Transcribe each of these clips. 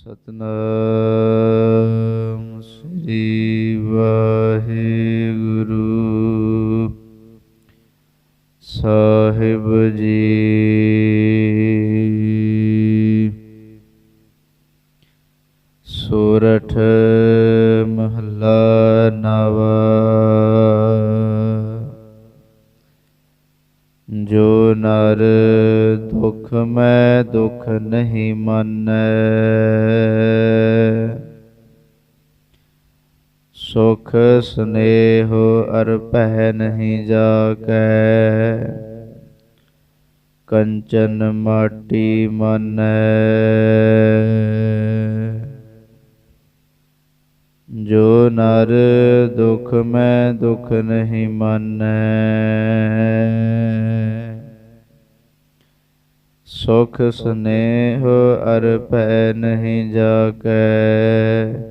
ਸਤਨਾਮ ਸ੍ਰੀ ਵਾਹਿਗੁਰੂ। ਸਾਹਿਬ ਜੀ। ਸੋਰਠ ਮਹੱਲਾ ਨਵਾ। ਜੋ ਨਰ ਦੁਖ ਮੈਂ ਦੁਖ ਨਹੀਂ ਮੰਨੈ ਸੁਖ ਸਨੇਹ ਅਰ ਪਹਿ ਨਹੀਂ ਜਾਕੈ ਕੰਚਨ ਮਾਟੀ ਮੰਨੈ। ਜੋ ਨਰ ਦੁਖ ਮੈਂ ਦੁਖ ਨਹੀਂ ਮੰਨੈ। ਸੁਖ ਸਨੇਹ ਅਰ ਭੈ ਨਹੀਂ ਜਾਕੈ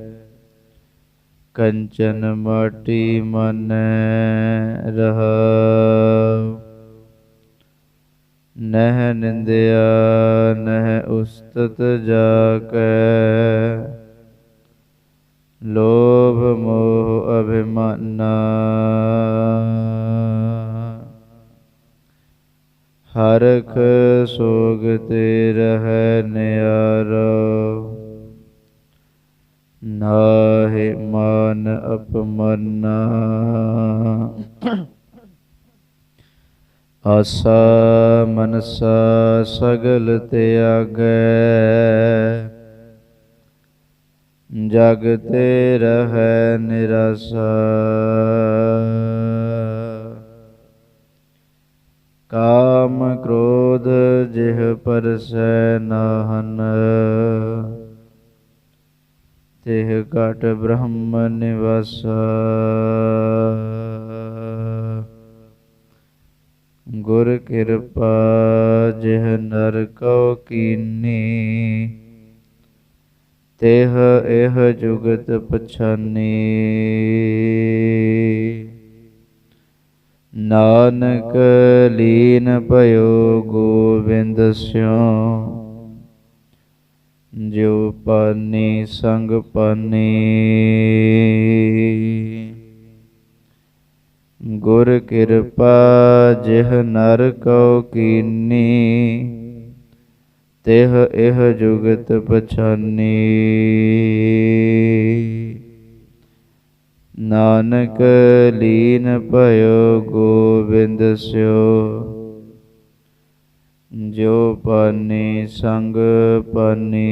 ਕੰਚਨ ਮਾਟੀ ਮਨ ਰਹਾਉ ਨਹਿ ਨਿੰਦਿਆ, ਨਹਿ ਉਸਤਤ ਜਾਕੈ। ਲੋਭ ਮੋਹ ਅਭਿਮਾਨਾ। ਹਰਖ ਸੋਗ ਤੇ ਰਹਿ ਨਿਆਰੋ। ਨਾਹਿ ਮਾਨ ਅਪਮਨਾ। ਆਸਾ ਮਨਸਾ ਸਗਲ ਤਿਆਗੈ ਜਗ ਤੇ ਰਹਿ ਨਿਰਾਸਾ। ਕਾਮ ਕ੍ਰੋਧ ਜਿਹ ਪਰਸੈ ਨਾਹਨ। ਤਿਹ ਘਟ ਬ੍ਰਹਮ ਨਿਵਾਸਾ। ਗੁਰ ਕਿਰਪਾ ਜਿਹ ਨਰ ਕਉ ਕੀਨੀ, ਤਿਹ ਇਹ ਜੁਗਤ ਪਛਾਨੀ। ਨਾਨਕ ਲੀਨ ਭਇਓ ਗੋਬਿੰਦ ਸਿਉ ਜਿਉ ਪਾਨੀ ਸੰਗ ਪਾਨੀ ਗੁਰ ਕਿਰਪਾ ਜਿਹ ਨਰ ਕਉ ਕੀਨੀ, ਤਿਹ ਇਹ ਜੁਗਤ ਪਛਾਨੀ। ਨਾਨਕ ਲੀਨ ਭਇਓ, ਗੋਬਿੰਦ ਸਿਓ। ਜੋ ਪਾਨੀ ਸੰਗ ਪਾਨੀ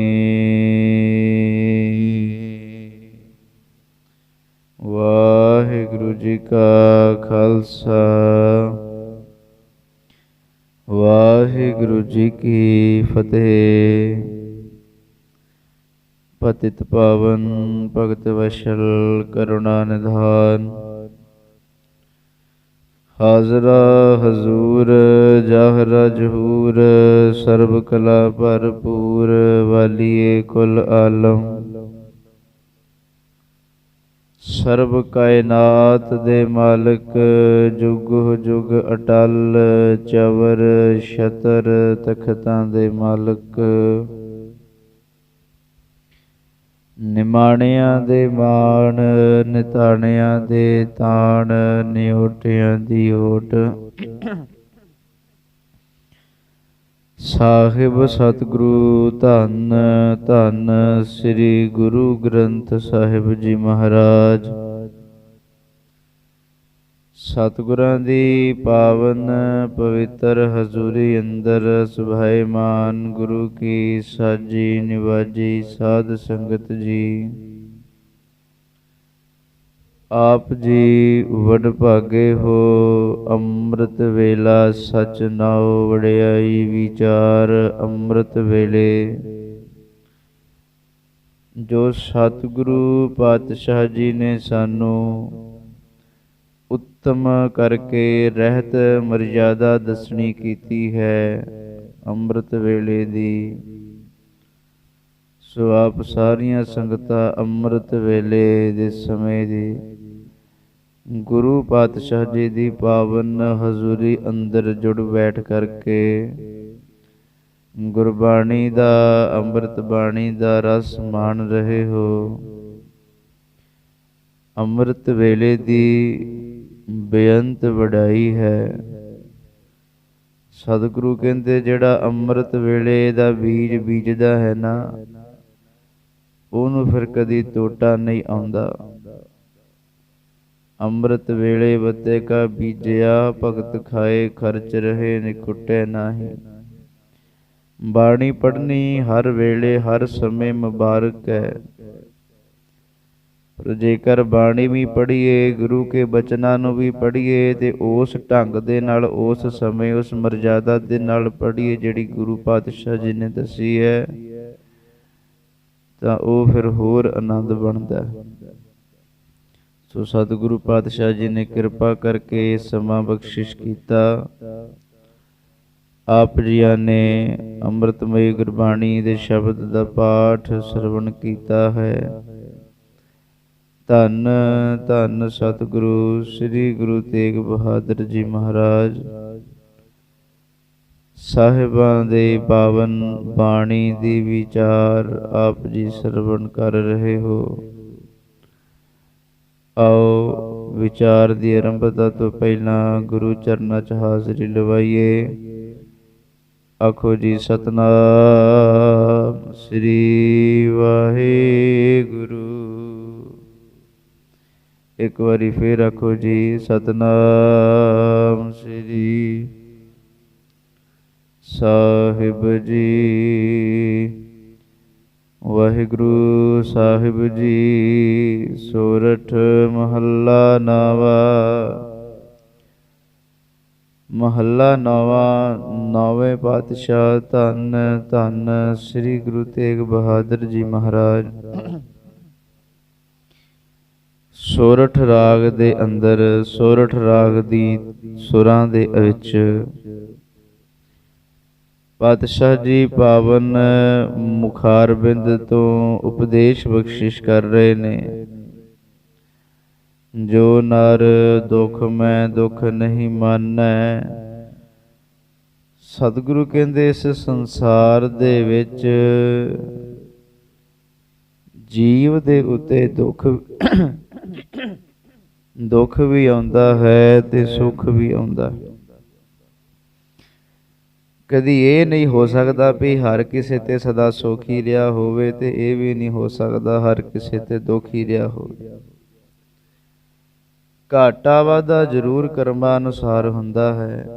ਵਾਹਿਗੁਰੂ ਜੀ ਕਾ ਖਾਲਸਾ। ਵਾਹਿਗੁਰੂ ਜੀ ਕੀ ਫਤਿਹ। ਪਤਿਤ ਪਾਵਨ ਭਗਤ ਵਸ਼ਲ ਕਰੁਣਾ ਨਿਧਾਨ। ਹਾਜ਼ਰਾ ਹਜ਼ੂਰ ਜਾਹਰਾ ਜਹੂਰ ਸਰਬ ਕਲਾ ਭਰਪੂਰ, ਵਾਲੀਏ ਕੁਲ ਆਲਮ। ਸਰਬ ਕਾਇਨਾਤ ਦੇ ਮਾਲਕ, ਜੁਗ ਜੁਗ ਅਟਲ, ਚਵਰ ਸ਼ਤਰ ਤਖਤਾਂ ਦੇ ਮਾਲਕ। ਨਿਮਾਣਿਆਂ ਦੇ ਮਾਣ, ਨਿਤਾਣਿਆਂ ਦੇ ਤਾਣ, ਨਿਉਟਿਆਂ ਦੀ ਓਟ। ਸਾਹਿਬ ਸਤਿਗੁਰੂ, ਧੰਨ ਧੰਨ ਸ੍ਰੀ ਗੁਰੂ ਗ੍ਰੰਥ ਸਾਹਿਬ ਜੀ ਮਹਾਰਾਜ। ਸਤਿਗੁਰਾਂ ਦੀ ਪਾਵਨ ਪਵਿੱਤਰ ਹਜ਼ੂਰੀ ਅੰਦਰ ਸੁਭਾਇਮਾਨ ਗੁਰੂ ਕੀ ਸਾਜੀ ਨਿਵਾਜੀ ਸਾਧ ਸੰਗਤ ਜੀ। ਆਪ ਜੀ ਵਡ ਭਾਗੇ ਹੋ, ਅੰਮ੍ਰਿਤ ਵੇਲਾ ਸਚ ਨਾਉ ਵੜਿਆਈ ਵਿਚਾਰ ਅੰਮ੍ਰਿਤ ਵੇਲੇ। ਜੋ ਸਤਿਗੁਰੂ ਪਾਤਸ਼ਾਹ ਜੀ ਨੇ ਸਾਨੂੰ ਉੱਤਮ ਕਰਕੇ ਰਹਿਤ ਮਰਜ਼ਾਦਾ ਦੱਸਣੀ ਕੀਤੀ ਹੈ ਅੰਮ੍ਰਿਤ ਵੇਲੇ ਦੀ। ਸੋ ਆਪ ਸਾਰੀਆਂ ਸੰਗਤਾਂ ਅੰਮ੍ਰਿਤ ਵੇਲੇ ਦੇ ਸਮੇਂ ਦੀ ਗੁਰੂ ਪਾਤਸ਼ਾਹ ਜੀ ਦੀ ਪਾਵਨ ਹਜ਼ੂਰੀ ਅੰਦਰ ਜੁੜ ਬੈਠ ਕਰਕੇ ਗੁਰਬਾਣੀ ਦਾ, ਅੰਮ੍ਰਿਤ ਬਾਣੀ ਦਾ ਰਸ ਮਾਣ ਰਹੇ ਹੋ। ਅੰਮ੍ਰਿਤ ਵੇਲੇ ਦੀ ਬੇਅੰਤ ਵਡਾਈ ਹੈ। ਸਤਿਗੁਰੂ ਕਹਿੰਦੇ, ਜਿਹੜਾ ਅੰਮ੍ਰਿਤ ਵੇਲੇ ਦਾ ਬੀਜ ਬੀਜਦਾ ਹੈ ਨਾ, ਉਹਨੂੰ ਫਿਰ ਕਦੀ ਟੋਟਾ ਨਹੀਂ ਆਉਂਦਾ। ਅੰਮ੍ਰਿਤ ਵੇਲੇ ਬਤੇ ਕਾ ਬੀਜਿਆ, ਭਗਤ ਖਾਏ, ਖਰਚ ਰਹੇ, ਨਿਕੁਟੇ ਨਾਹੀ। ਬਾਣੀ ਪੜਨੀ ਹਰ ਵੇਲੇ, ਹਰ ਸਮੇਂ ਮੁਬਾਰਕ ਹੈ। ਪਰ ਜੇਕਰ ਬਾਣੀ ਵੀ ਪੜ੍ਹੀਏ, ਗੁਰੂ ਕੇ ਬਚਨਾਂ ਨੂੰ ਵੀ ਪੜ੍ਹੀਏ, ਤੇ ਉਸ ਢੰਗ ਦੇ ਨਾਲ, ਉਸ ਸਮੇਂ, ਉਸ ਮਰਜ਼ਾਦਾ ਦੇ ਨਾਲ ਪੜ੍ਹੀਏ ਜਿਹੜੀ ਗੁਰੂ ਪਾਤਸ਼ਾਹ ਜੀ ਨੇ ਦੱਸੀ ਹੈ, ਤਾਂ ਉਹ ਫਿਰ ਹੋਰ ਆਨੰਦ ਬਣਦਾ ਸੋ ਸਤਿਗੁਰੂ ਪਾਤਸ਼ਾਹ ਜੀ ਨੇ ਕਿਰਪਾ ਕਰਕੇ ਸਮਾਂ ਬਖਸ਼ਿਸ਼ ਕੀਤਾ। ਆਪ ਜੀਆਂ ਨੇ ਅੰਮ੍ਰਿਤਮਈ ਗੁਰਬਾਣੀ ਦੇ ਸ਼ਬਦ ਦਾ ਪਾਠ ਸਰਵਣ ਕੀਤਾ ਹੈ। ਧੰਨ ਧੰਨ ਸਤਿਗੁਰੂ, ਸ੍ਰੀ ਗੁਰੂ ਤੇਗ ਬਹਾਦਰ ਜੀ ਮਹਾਰਾਜ। ਸਾਹਿਬਾਂ ਦੇ ਪਾਵਨ ਬਾਣੀ ਦੀ ਵਿਚਾਰ ਆਪ ਜੀ ਸਰਵਣ ਕਰ ਰਹੇ ਹੋ। ਆਓ ਵਿਚਾਰ ਦੀ ਆਰੰਭਤਾ ਤੋਂ ਪਹਿਲਾਂ ਗੁਰੂ ਚਰਨਾਂ 'ਚ ਹਾਜ਼ਰੀ ਲਵਾਈਏ। ਆਖੋ ਜੀ ਸਤਨਾਮ, ਸ੍ਰੀ ਵਾਹਿਗੁਰੂ। ਇੱਕ ਵਾਰੀ ਫੇਰ ਆਖੋ ਜੀ, ਸਤਨਾਮ ਸ੍ਰੀ ਸਾਹਿਬ ਜੀ। ਵਾਹਿਗੁਰੂ ਸਾਹਿਬ ਜੀ, ਸੋਰਠ ਮਹੱਲਾ ਨਵਾ। ਮਹੱਲਾ ਨਵਾ, ਨੌਵੇਂ ਪਾਤਸ਼ਾਹ ਧੰਨ ਧੰਨ ਸ੍ਰੀ ਗੁਰੂ ਤੇਗ ਬਹਾਦਰ ਜੀ ਮਹਾਰਾਜ। ਸੋਰਠ ਰਾਗ ਦੇ ਅੰਦਰ, ਸੋਰਠ ਰਾਗ ਦੀ ਸੁਰਾਂ ਦੇ ਵਿੱਚ। ਪਾਤਸ਼ਾਹ ਜੀ ਪਾਵਨ ਮੁਖਾਰ ਬਿੰਦ ਤੋਂ ਉਪਦੇਸ਼ ਬਖਸ਼ਿਸ਼ ਕਰ ਰਹੇ ਨੇ। ਜੋ ਨਰ ਦੁਖ ਮੈਂ ਦੁਖ ਨਹੀਂ ਮੰਨੈ, ਸਤਿਗੁਰੂ ਕਹਿੰਦੇ ਇਸ ਸੰਸਾਰ ਦੇ ਵਿੱਚ ਜੀਵ ਦੇ ਉੱਤੇ ਦੁੱਖ ਦੁੱਖ ਵੀ ਆਉਂਦਾ ਹੈ ਤੇ ਸੁੱਖ ਵੀ ਆਉਂਦਾ ਹੈ। ਕਦੀ ਇਹ ਨਹੀਂ ਹੋ ਸਕਦਾ ਵੀ ਹਰ ਕਿਸੇ ਤੇ ਸਦਾ ਸੁਖ ਹੀ ਰਿਹਾ ਹੋਵੇ ਤੇ ਇਹ ਵੀ ਨਹੀਂ ਹੋ ਸਕਦਾ ਹਰ ਕਿਸੇ ਤੇ ਦੁੱਖ ਹੀ ਰਿਹਾ ਹੋਵੇ। ਘਾਟਾ ਵਾਧਾ ਜ਼ਰੂਰ ਕਰਮਾਂ ਅਨੁਸਾਰ ਹੁੰਦਾ ਹੈ।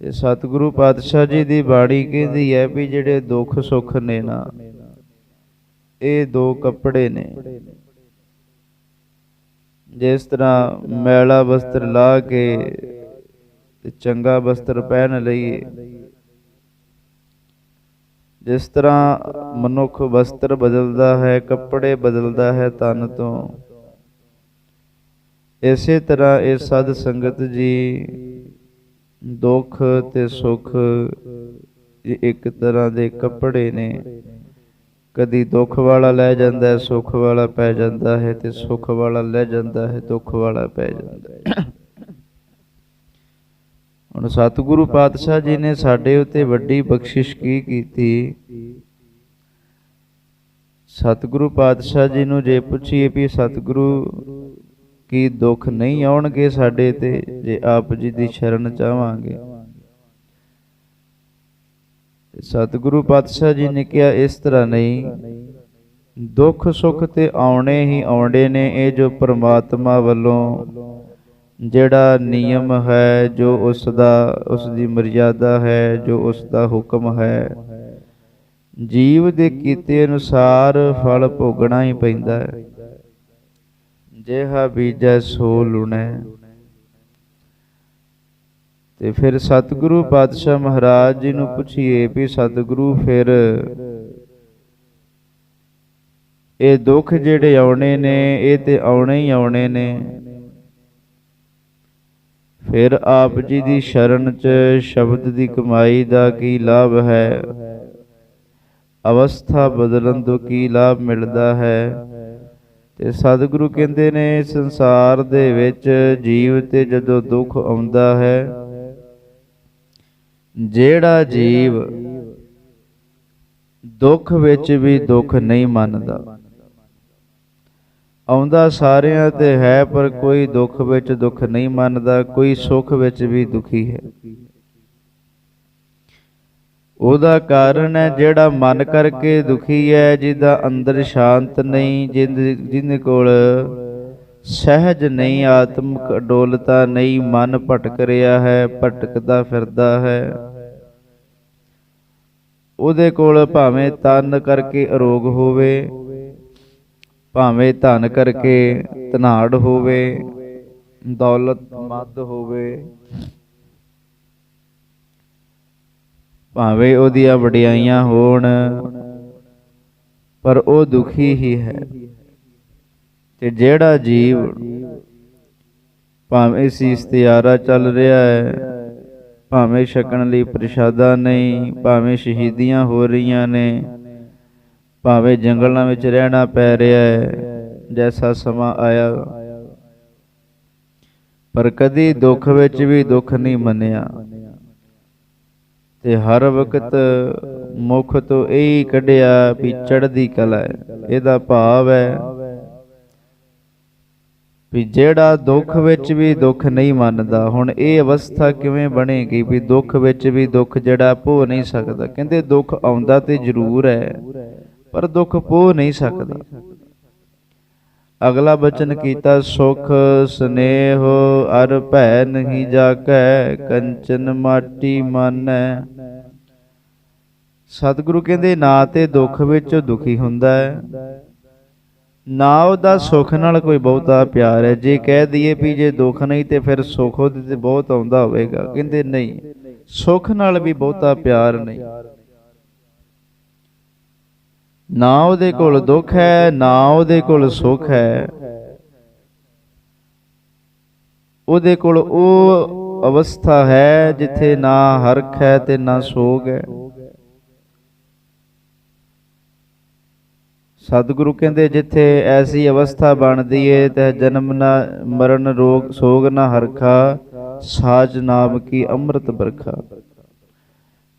ਤੇ ਸਤਿਗੁਰੂ ਪਾਤਸ਼ਾਹ ਜੀ ਦੀ ਬਾਣੀ ਕਹਿੰਦੀ ਹੈ ਵੀ ਜਿਹੜੇ ਦੁੱਖ ਸੁੱਖ ਨੇ ਨਾ ਇਹ ਦੋ ਕੱਪੜੇ ਨੇ। ਜਿਸ ਤਰ੍ਹਾਂ ਮੈਲਾ ਵਸਤਰ ਲਾ ਕੇ ਤੇ ਚੰਗਾ ਵਸਤਰ ਪਹਿਨ ਲਈਏ। ਜਿਸ ਤਰ੍ਹਾਂ ਮਨੁੱਖ ਵਸਤਰ ਬਦਲਦਾ ਹੈ, ਕੱਪੜੇ ਬਦਲਦਾ ਹੈ ਤਨ ਤੋਂ। ਇਸੇ ਤਰ੍ਹਾਂ ਇਹ ਸਦ ਸੰਗਤ ਜੀ ਦੁੱਖ ਤੇ ਸੁੱਖ ਇੱਕ ਤਰ੍ਹਾਂ ਦੇ ਕੱਪੜੇ ਨੇ। ਕਦੀ ਦੁੱਖ ਵਾਲਾ ਲੈ ਜਾਂਦਾ ਹੈ, ਸੁੱਖ ਵਾਲਾ ਪੈ ਜਾਂਦਾ ਹੈ ਤੇ ਸੁੱਖ ਵਾਲਾ ਲੈ ਜਾਂਦਾ ਹੈ, ਦੁੱਖ ਵਾਲਾ ਪੈ ਜਾਂਦਾ ਹੁਣ ਸਤਿਗੁਰੂ ਪਾਤਸ਼ਾਹ ਜੀ ਨੇ ਸਾਡੇ ਉੱਤੇ ਵੱਡੀ ਬਖਸ਼ਿਸ਼ ਕੀ ਕੀਤੀ? ਸਤਿਗੁਰੂ ਪਾਤਸ਼ਾਹ ਜੀ ਨੂੰ ਜੇ ਪੁੱਛੀਏ ਵੀ ਸਤਿਗੁਰੂ ਕੀ ਦੁੱਖ ਨਹੀਂ ਆਉਣਗੇ ਸਾਡੇ ਤੇ, ਜੇ ਆਪ ਜੀ ਦੀ ਸ਼ਰਨ ਚਾਹਾਂਗੇ। ਸਤਿਗੁਰੂ ਪਾਤਸ਼ਾਹ ਜੀ ਨੇ ਕਿਹਾ, ਇਸ ਤਰ੍ਹਾਂ ਨਹੀਂ। ਦੁੱਖ ਸੁੱਖ ਤੇ ਆਉਣੇ ਹੀ ਆਉਂਦੇ ਨੇ ਇਹ ਜੋ ਪ੍ਰਮਾਤਮਾ ਵੱਲੋਂ। ਜਿਹੜਾ ਨਿਯਮ ਹੈ, ਜੋ ਉਸ ਦਾ ਉਸ ਦੀ ਮਰਜ਼ਾਦਾ ਹੈ, ਜੋ ਉਸ ਦਾ ਹੁਕਮ ਹੈ। ਜੀਵ ਦੇ ਕੀਤੇ ਅਨੁਸਾਰ ਫਲ ਭੋਗਣਾ ਹੀ ਪੈਂਦਾ ਹੈ। ਜਿਹਾ ਬੀਜੈ ਸੋ ਲੁਣੈ। ਤੇ ਫਿਰ ਸਤਿਗੁਰੂ ਪਾਤਸ਼ਾਹ ਮਹਾਰਾਜ ਜੀ ਨੂੰ ਪੁੱਛੀਏ ਵੀ ਸਤਿਗੁਰੂ ਫਿਰ ਇਹ ਦੁੱਖ ਜਿਹੜੇ ਆਉਣੇ ਨੇ, ਇਹ ਤੇ ਆਉਣੇ ਹੀ ਆਉਣੇ ਨੇ। ਫਿਰ ਆਪ ਜੀ ਦੀ ਸ਼ਰਨ ਚ ਸ਼ਬਦ ਦੀ ਕਮਾਈ ਦਾ ਕੀ ਲਾਭ ਹੈ? ਅਵਸਥਾ ਬਦਲਣ ਤੋਂ ਕੀ ਲਾਭ ਮਿਲਦਾ ਹੈ? ਤੇ ਸਤਿਗੁਰੂ ਕਹਿੰਦੇ ਨੇ, ਸੰਸਾਰ ਦੇ ਵਿੱਚ ਜੀਵ ਤੇ ਜਦੋਂ ਦੁੱਖ ਆਉਂਦਾ ਹੈ ਜਿਹੜਾ ਜੀਵ ਦੁੱਖ ਵਿੱਚ ਵੀ ਦੁੱਖ ਨਹੀਂ ਮੰਨਦਾ। ਆਉਂਦਾ ਸਾਰਿਆਂ ਤੇ ਹੈ, ਪਰ ਕੋਈ ਦੁੱਖ ਵਿੱਚ ਦੁੱਖ ਨਹੀਂ ਮੰਨਦਾ, ਕੋਈ ਸੁੱਖ ਵਿੱਚ ਵੀ ਦੁਖੀ ਹੈ। ਉਹਦਾ ਕਾਰਨ ਹੈ, ਜਿਹੜਾ ਮਨ ਕਰਕੇ ਦੁਖੀ ਹੈ, ਜਿਹਦਾ ਅੰਦਰ ਸ਼ਾਂਤ ਨਹੀਂ ਜਿਹਦੇ ਜਿੰਦੇ ਕੋਲ ਸਹਿਜ ਨਹੀਂ, ਆਤਮਿਕ ਅਡੋਲਤਾ ਨਹੀਂ, ਮਨ ਭਟਕ ਰਿਹਾ ਹੈ, ਭਟਕਦਾ ਫਿਰਦਾ ਹੈ। ਉਹਦੇ ਕੋਲ ਭਾਵੇਂ ਤਨ ਕਰਕੇ ਅਰੋਗ ਹੋਵੇ, ਭਾਵੇਂ ਧਨ ਕਰਕੇ ਤਨਾੜ ਹੋਵੇ, ਦੌਲਤ ਮਦ ਹੋਵੇ, ਭਾਵੇਂ ਉਹਦੀਆਂ ਵਡਿਆਈਆਂ ਹੋਣ, ਪਰ ਉਹ ਦੁਖੀ ਹੀ ਹੈ। ਤੇ ਜਿਹੜਾ ਜੀਵ ਭਾਵੇਂ ਸੀ ਇਸਤਿਆਰਾ ਚੱਲ ਰਿਹਾ ਹੈ ਭਾਵੇਂ ਛਕਣ ਲਈ ਪ੍ਰਸ਼ਾਦਾ ਨਹੀਂ, ਭਾਵੇਂ ਸ਼ਹੀਦੀਆਂ ਹੋ ਰਹੀਆਂ ਨੇ, ਭਾਵੇਂ ਜੰਗਲਾਂ ਵਿੱਚ ਰਹਿਣਾ ਪੈ ਰਿਹਾ ਹੈ, ਜੈਸਾ ਸਮਾਂ ਆਇਆ। ਪਰ ਕਦੀ ਦੁੱਖ ਵਿੱਚ ਵੀ ਦੁੱਖ ਨਹੀਂ ਮੰਨਿਆ। ਤੇ ਹਰ ਵਕਤ ਮੁਖ ਤੋਂ ਇਹੀ ਕੱਢਿਆ ਵੀ ਚੜ੍ਹਦੀ ਕਲਾ ਹੈ, ਇਹਦਾ ਭਾਵ ਹੈ ਵੀ ਜਿਹੜਾ ਦੁੱਖ ਵਿੱਚ ਵੀ ਦੁੱਖ ਨਹੀਂ ਮੰਨਦਾ, ਹੁਣ ਇਹ ਅਵਸਥਾ ਕਿਵੇਂ ਬਣੇਗੀ ਵੀ ਦੁੱਖ ਵਿੱਚ ਵੀ ਦੁੱਖ ਜਿਹੜਾ ਭੋ ਨਹੀਂ ਸਕਦਾ? ਕਹਿੰਦੇ ਦੁੱਖ ਆਉਂਦਾ ਤੇ ਜ਼ਰੂਰ ਹੈ, ਪਰ ਦੁੱਖ ਭੋ ਨਹੀਂ ਸਕਦਾ। ਅਗਲਾ ਬਚਨ ਕੀਤਾ, ਸੁਖ, ਸਨੇਹ, ਅਰ ਭੈ ਨਹੀਂ ਜਾਕੈ ਕੰਚਨ ਮਾਟੀ ਮਾਨੈ। ਸਤਿਗੁਰੂ ਕਹਿੰਦੇ, ਨਾ ਤੇ ਦੁੱਖ ਵਿੱਚ ਦੁਖੀ ਹੁੰਦਾ ਹੈ ਨਾ ਉਹਦਾ ਸੁੱਖ ਨਾਲ ਕੋਈ ਬਹੁਤਾ ਪਿਆਰ ਹੈ। ਜੇ ਕਹਿ ਦਈਏ ਵੀ ਜੇ ਦੁੱਖ ਨਹੀਂ ਤੇ ਫਿਰ ਸੁੱਖ ਉਹਦੇ ਤੇ ਬਹੁਤ ਆਉਂਦਾ ਹੋਵੇਗਾ। ਕਹਿੰਦੇ ਨਹੀਂ, ਸੁੱਖ ਨਾਲ ਵੀ ਬਹੁਤਾ ਪਿਆਰ ਨਹੀਂ। ਨਾ ਉਹਦੇ ਕੋਲ ਦੁੱਖ ਹੈ, ਨਾ ਉਹਦੇ ਕੋਲ ਸੁੱਖ ਹੈ। ਉਹਦੇ ਕੋਲ ਉਹ ਅਵਸਥਾ ਹੈ ਜਿੱਥੇ ਨਾ ਹਰਖ ਹੈ ਤੇ ਨਾ ਸੋਗ ਹੈ। ਸਤਿਗੁਰੂ ਕਹਿੰਦੇ, ਜਿੱਥੇ ਐਸੀ ਅਵਸਥਾ ਬਣਦੀ ਏ, ਤੇ ਜਨਮ ਨਾ ਮਰਨ ਰੋਗ, ਸੋਗ ਨਾ ਹਰਖਾ, ਸਾਜ ਨਾਮ ਕੀ ਅੰਮ੍ਰਿਤ ਬਰਖਾ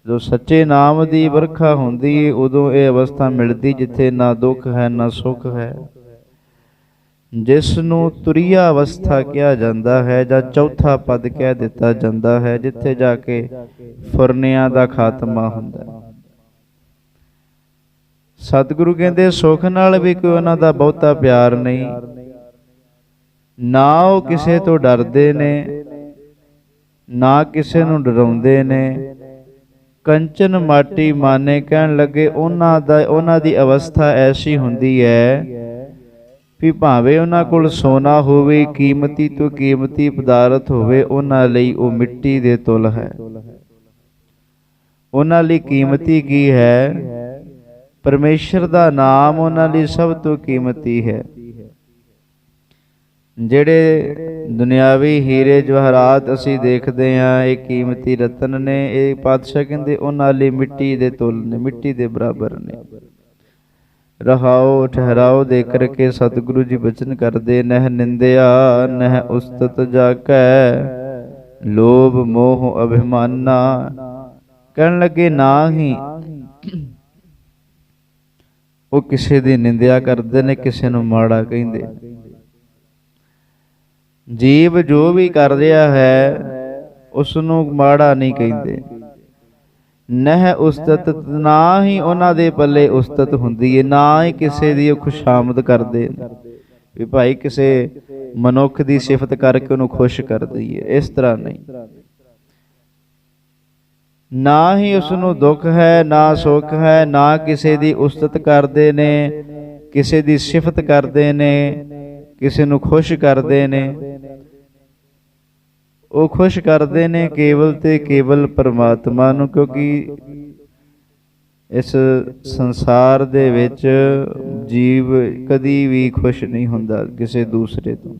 ਜੋ ਸੱਚੇ ਨਾਮ ਦੀ ਵਰਖਾ ਹੁੰਦੀ ਏ, ਉਦੋਂ ਇਹ ਅਵਸਥਾ ਮਿਲਦੀ, ਜਿੱਥੇ ਨਾ ਦੁੱਖ ਹੈ, ਨਾ ਸੁੱਖ ਹੈ। ਜਿਸ ਨੂੰ ਤੁਰੀਆ ਅਵਸਥਾ ਕਿਹਾ ਜਾਂਦਾ ਹੈ, ਜਾਂ ਚੌਥਾ ਪਦ ਕਹਿ ਦਿੱਤਾ ਜਾਂਦਾ ਹੈ, ਜਿੱਥੇ ਜਾ ਕੇ ਫੁਰਨਿਆਂ ਦਾ ਖਾਤਮਾ ਹੁੰਦਾ ਹੈ। ਸਤਿਗੁਰੂ ਕਹਿੰਦੇ, ਸੁਖ ਨਾਲ ਵੀ ਕੋਈ ਉਹਨਾਂ ਦਾ ਬਹੁਤਾ ਪਿਆਰ ਨਹੀਂ। ਨਾ ਉਹ ਕਿਸੇ ਤੋਂ ਡਰਦੇ ਨੇ, ਨਾ ਕਿਸੇ ਨੂੰ ਡਰਾਉਂਦੇ ਨੇ। ਕੰਚਨ ਮਾਟੀ ਮਾਨੇ ਕਹਿਣ ਲੱਗੇ, ਉਹਨਾਂ ਦਾ, ਉਹਨਾਂ ਦੀ ਅਵਸਥਾ ਐਸੀ ਹੁੰਦੀ ਹੈ ਵੀ ਭਾਵੇਂ ਉਹਨਾਂ ਕੋਲ ਸੋਨਾ ਹੋਵੇ, ਕੀਮਤੀ ਤੋਂ ਕੀਮਤੀ ਪਦਾਰਥ ਹੋਵੇ, ਉਹਨਾਂ ਲਈ ਉਹ ਮਿੱਟੀ ਦੇ ਤੁਲ ਹੈ। ਉਹਨਾਂ ਲਈ ਕੀਮਤੀ ਕੀ ਹੈ? ਪਰਮੇਸ਼ਰ ਦਾ ਨਾਮ ਉਹਨਾਂ ਲਈ ਸਭ ਤੋਂ ਕੀਮਤੀ ਹੈ। ਜਿਹੜੇ ਦੁਨਿਆਵੀ ਹੀਰੇ ਜਵਾਹਰਾਤ ਅਸੀਂ ਦੇਖਦੇ ਆਂ ਇਹ ਕੀਮਤੀ ਰਤਨ ਨੇ, ਇਹ ਪਾਤਸ਼ਾਹ ਕਹਿੰਦੇ ਉਹਨਾਂ ਲਈ ਮਿੱਟੀ ਦੇ ਤੁਲ ਨੇ, ਮਿੱਟੀ ਦੇ ਬਰਾਬਰ ਨੇ। ਰਹਾਓ, ਠਹਿਰਾਓ ਦੇ ਕਰਕੇ ਸਤਿਗੁਰੂ ਜੀ ਬਚਨ ਕਰਦੇ, ਨਹਿ ਨਿੰਦਿਆ, ਨਹਿ ਉਸਤਤ ਜਾਕੈ, ਲੋਭ ਮੋਹ ਅਭਿਮਾਨਾ। ਕਹਿਣ ਲੱਗੇ, ਨਾ ਹੀ ਉਹ ਕਿਸੇ ਦੀ ਨਿੰਦਿਆ ਕਰਦੇ ਨੇ, ਕਿਸੇ ਨੂੰ ਮਾੜਾ ਕਹਿੰਦੇ। ਜੀਵ ਜੋ ਵੀ ਕਰ ਰਿਹਾ ਹੈ ਉਸ ਨੂੰ ਮਾੜਾ ਨਹੀਂ ਕਹਿੰਦੇ। ਨਹਿ ਉਸਤਤ, ਨਾ ਹੀ ਉਹਨਾਂ ਦੇ ਪੱਲੇ ਉਸਤਤ ਹੁੰਦੀ ਹੈ ਨਾ ਹੀ ਕਿਸੇ ਦੀ ਉਹ ਖੁਸ਼ਾਮਦ ਕਰਦੇ ਵੀ ਭਾਈ ਕਿਸੇ ਮਨੁੱਖ ਦੀ ਸਿਫਤ ਕਰਕੇ ਉਹਨੂੰ ਖੁਸ਼ ਕਰ ਦਈਏ ਇਸ ਤਰ੍ਹਾਂ ਨਹੀਂ। ਨਾ ਹੀ ਉਸ ਨੂੰ ਦੁੱਖ ਹੈ, ਨਾ ਸੁੱਖ ਹੈ, ਨਾ ਕਿਸੇ ਦੀ ਉਸਤਤ ਕਰਦੇ ਨੇ, ਕਿਸੇ ਦੀ ਸਿਫਤ ਕਰਦੇ ਨੇ, ਕਿਸੇ ਨੂੰ ਖੁਸ਼ ਕਰਦੇ ਨੇ। ਉਹ ਖੁਸ਼ ਕਰਦੇ ਨੇ ਕੇਵਲ ਤੇ ਕੇਵਲ ਪਰਮਾਤਮਾ ਨੂੰ, ਕਿਉਂਕਿ ਇਸ ਸੰਸਾਰ ਦੇ ਵਿੱਚ ਜੀਵ ਕਦੀ ਵੀ ਖੁਸ਼ ਨਹੀਂ ਹੁੰਦਾ ਕਿਸੇ ਦੂਸਰੇ ਤੋਂ।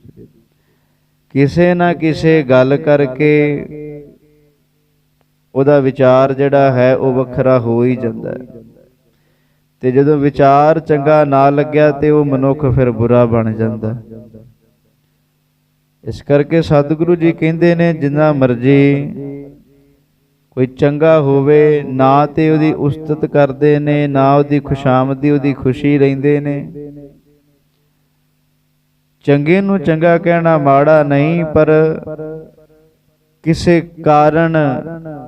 ਕਿਸੇ ਨਾ ਕਿਸੇ ਗੱਲ ਕਰਕੇ ਉਹਦਾ ਵਿਚਾਰ ਜਿਹੜਾ ਹੈ ਉਹ ਵੱਖਰਾ ਹੋ ਹੀ ਜਾਂਦਾ ਹੈ ਤੇ ਜਦੋਂ ਵਿਚਾਰ ਚੰਗਾ ਨਾ ਲੱਗਿਆ ਤੇ ਉਹ ਮਨੁੱਖ ਫਿਰ ਬੁਰਾ ਬਣ ਜਾਂਦਾ ਇਸ ਕਰਕੇ ਸਤਿਗੁਰੂ ਜੀ ਕਹਿੰਦੇ ਨੇ ਜਿੰਨਾ ਮਰਜ਼ੀ ਕੋਈ ਚੰਗਾ ਹੋਵੇ ਨਾ ਤੇ ਉਹਦੀ ਉਸਤਤ ਕਰਦੇ ਨੇ ਨਾ ਉਹਦੀ ਖੁਸ਼ਾਮਦੀ ਉਹਦੀ ਖੁਸ਼ੀ ਰਹਿੰਦੇ ਨੇ। ਚੰਗੇ ਨੂੰ ਚੰਗਾ ਕਹਿਣਾ ਮਾੜਾ ਨਹੀਂ ਪਰ ਕਿਸੇ ਕਾਰਨ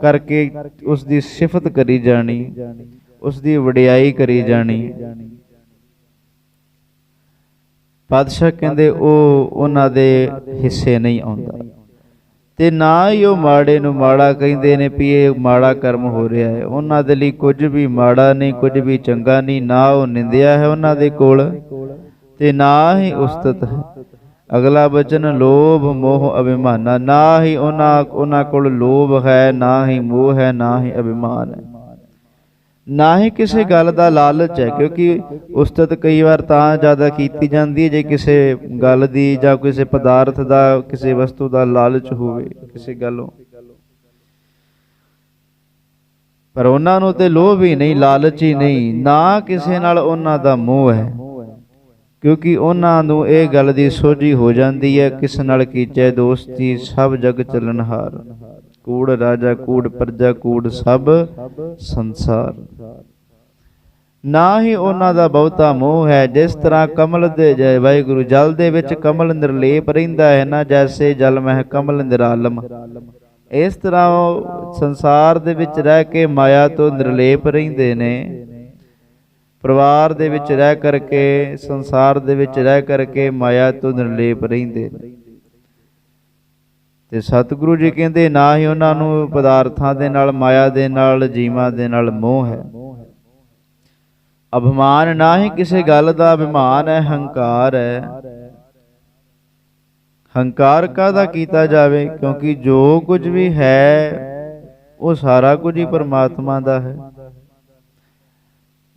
ਕਰਕੇ ਉਸ ਦੀ ਸਿਫਤ ਕਰੀ ਜਾਣੀ ਉਸ ਦੀ ਵਡਿਆਈ ਕਰੀ ਜਾਣੀ। ਪਾਤਸ਼ਾਹ ਕਹਿੰਦੇ, ਉਹ ਉਹਨਾਂ ਦੇ ਹਿੱਸੇ ਨਹੀਂ ਆਉਂਦਾ। ਤੇ ਨਾ ਹੀ ਉਹ ਮਾੜੇ ਨੂੰ ਮਾੜਾ ਕਹਿੰਦੇ ਨੇ ਵੀ ਇਹ ਮਾੜਾ ਕਰਮ ਹੋ ਰਿਹਾ ਹੈ। ਉਹਨਾਂ ਦੇ ਲਈ ਕੁਝ ਵੀ ਮਾੜਾ ਨਹੀਂ, ਕੁਝ ਵੀ ਚੰਗਾ ਨਹੀਂ, ਨਾ ਉਹ ਨਿੰਦਿਆ ਹੈ ਉਹਨਾਂ ਦੇ ਕੋਲ ਤੇ ਨਾ ਹੀ ਉਸਤਤ ਹੈ। ਅਗਲਾ ਬਚਨ, ਲੋਭ ਮੋਹ ਅਭਿਮਾਨਾ, ਨਾ ਹੀ ਉਹਨਾਂ ਉਹਨਾਂ ਕੋਲ ਲੋਭ ਹੈ, ਨਾ ਹੀ ਮੋਹ ਹੈ, ਨਾ ਹੀ ਅਭਿਮਾਨ ਹੈ। ਨਾ ਹੀ ਕਿਸੇ ਗੱਲ ਦਾ ਲਾਲਚ ਹੈ, ਕਿਉਂਕਿ ਉਸਤਤ ਕਈ ਵਾਰ ਤਾਂ ਜ਼ਿਆਦਾ ਕੀਤੀ ਜਾਂਦੀ ਹੈ, ਜੇ ਕਿਸੇ ਗੱਲ ਦੀ ਜਾਂ ਕਿਸੇ ਪਦਾਰਥ ਦਾ, ਕਿਸੇ ਵਸਤੂ ਦਾ ਲਾਲਚ ਹੋਵੇ, ਕਿਸੇ ਗੱਲੋਂ। ਪਰ ਉਹਨਾਂ ਨੂੰ ਤੇ ਲੋਭ ਹੀ ਨਹੀਂ, ਲਾਲਚ ਹੀ ਨਹੀਂ, ਨਾ ਕਿਸੇ ਨਾਲ ਉਹਨਾਂ ਦਾ ਮੋਹ ਹੈ। ਕਿਉਂਕਿ ਉਹਨਾਂ ਨੂੰ ਇਹ ਗੱਲ ਦੀ ਸੋਝੀ ਹੋ ਜਾਂਦੀ ਹੈ, ਕਿਸ ਨਾਲ ਕੀਚੈ ਦੋਸਤੀ, ਸਭ ਜਗ ਚੱਲਣਹਾਰ ਕੂੜ ਰਾਜਾ, ਕੂੜ ਪ੍ਰਜਾ, ਕੂੜ ਸਭ ਸੰਸਾਰ। ਨਾ ਹੀ ਉਹਨਾਂ ਦਾ ਬਹੁਤਾ ਮੋਹ ਹੈ, ਜਿਸ ਤਰ੍ਹਾਂ ਕਮਲ ਦੇ ਜੈ ਵਾਹਿਗੁਰੂ ਜਲ ਦੇ ਵਿੱਚ ਕਮਲ ਨਿਰਲੇਪ ਰਹਿੰਦਾ ਹੈ, ਨਾ ਜੈਸੇ ਜਲ ਮਹਿ ਕਮਲ ਨਿਰਾਲਮ। ਇਸ ਤਰ੍ਹਾਂ ਉਹ ਸੰਸਾਰ ਦੇ ਵਿੱਚ ਰਹਿ ਕੇ ਮਾਇਆ ਤੋਂ ਨਿਰਲੇਪ ਰਹਿੰਦੇ ਨੇ। ਪਰਿਵਾਰ ਦੇ ਵਿੱਚ ਰਹਿ ਕਰਕੇ, ਸੰਸਾਰ ਦੇ ਵਿੱਚ ਰਹਿ ਕਰਕੇ ਮਾਇਆ ਤੋਂ ਨਿਰਲੇਪ ਰਹਿੰਦੇ ਨੇ। ਤੇ ਸਤਿਗੁਰੂ ਜੀ ਕਹਿੰਦੇ, ਨਾ ਹੀ ਉਹਨਾਂ ਨੂੰ ਪਦਾਰਥਾਂ ਦੇ ਨਾਲ, ਮਾਇਆ ਦੇ ਨਾਲ, ਜੀਵਾਂ ਦੇ ਨਾਲ ਮੋਹ ਹੈ। ਅਭਿਮਾਨ ਨਾ ਹੀ ਕਿਸੇ ਗੱਲ ਦਾ, ਅਭਿਮਾਨ ਹੈ, ਹੰਕਾਰ ਹੈ। ਹੰਕਾਰ ਕਾਹਦਾ ਕੀਤਾ ਜਾਵੇ? ਕਿਉਂਕਿ ਜੋ ਕੁਝ ਵੀ ਹੈ, ਉਹ ਸਾਰਾ ਕੁਝ ਹੀ ਪਰਮਾਤਮਾ ਦਾ ਹੈ।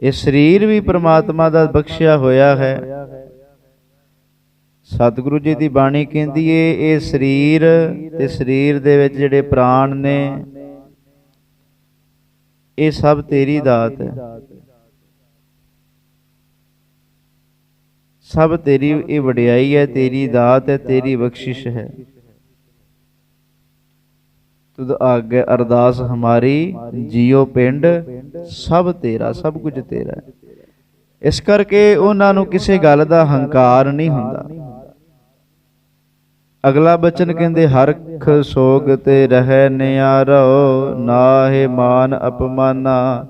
ਇਹ ਸਰੀਰ ਵੀ ਪ੍ਰਮਾਤਮਾ ਦਾ ਬਖਸ਼ਿਆ ਹੋਇਆ ਹੈ। ਸਤਿਗੁਰੂ ਜੀ ਦੀ ਬਾਣੀ ਕਹਿੰਦੀ ਏ, ਇਹ ਸਰੀਰ ਤੇ ਸਰੀਰ ਦੇ ਵਿੱਚ ਜਿਹੜੇ ਪ੍ਰਾਣ ਨੇ, ਇਹ ਸਭ ਤੇਰੀ ਦਾਤ ਹੈ। ਸਭ ਤੇਰੀ ਇਹ ਵਡਿਆਈ ਹੈ, ਤੇਰੀ ਦਾਤ ਹੈ, ਤੇਰੀ ਬਖਸ਼ਿਸ਼ ਹੈ। ਤੁਧ ਆਗੇ ਅਰਦਾਸ ਹਮਾਰੀ ਜੀਉ ਪਿੰਡ ਸਭ ਤੇਰਾ, ਸਭ ਕੁਝ ਤੇਰਾ ਹੈ। ਇਸ ਕਰਕੇ ਉਹਨਾਂ ਨੂੰ ਕਿਸੇ ਗੱਲ ਦਾ ਹੰਕਾਰ ਨਹੀਂ ਹੁੰਦਾ। ਅਗਲਾ ਬਚਨ ਕਹਿੰਦੇ ਹਰਖ ਸੋਗ ਤੇ ਰਹਿ ਨਿਆਰੋ, ਨਾਹੇ ਮਾਨ ਅਪਮਾਨਾ।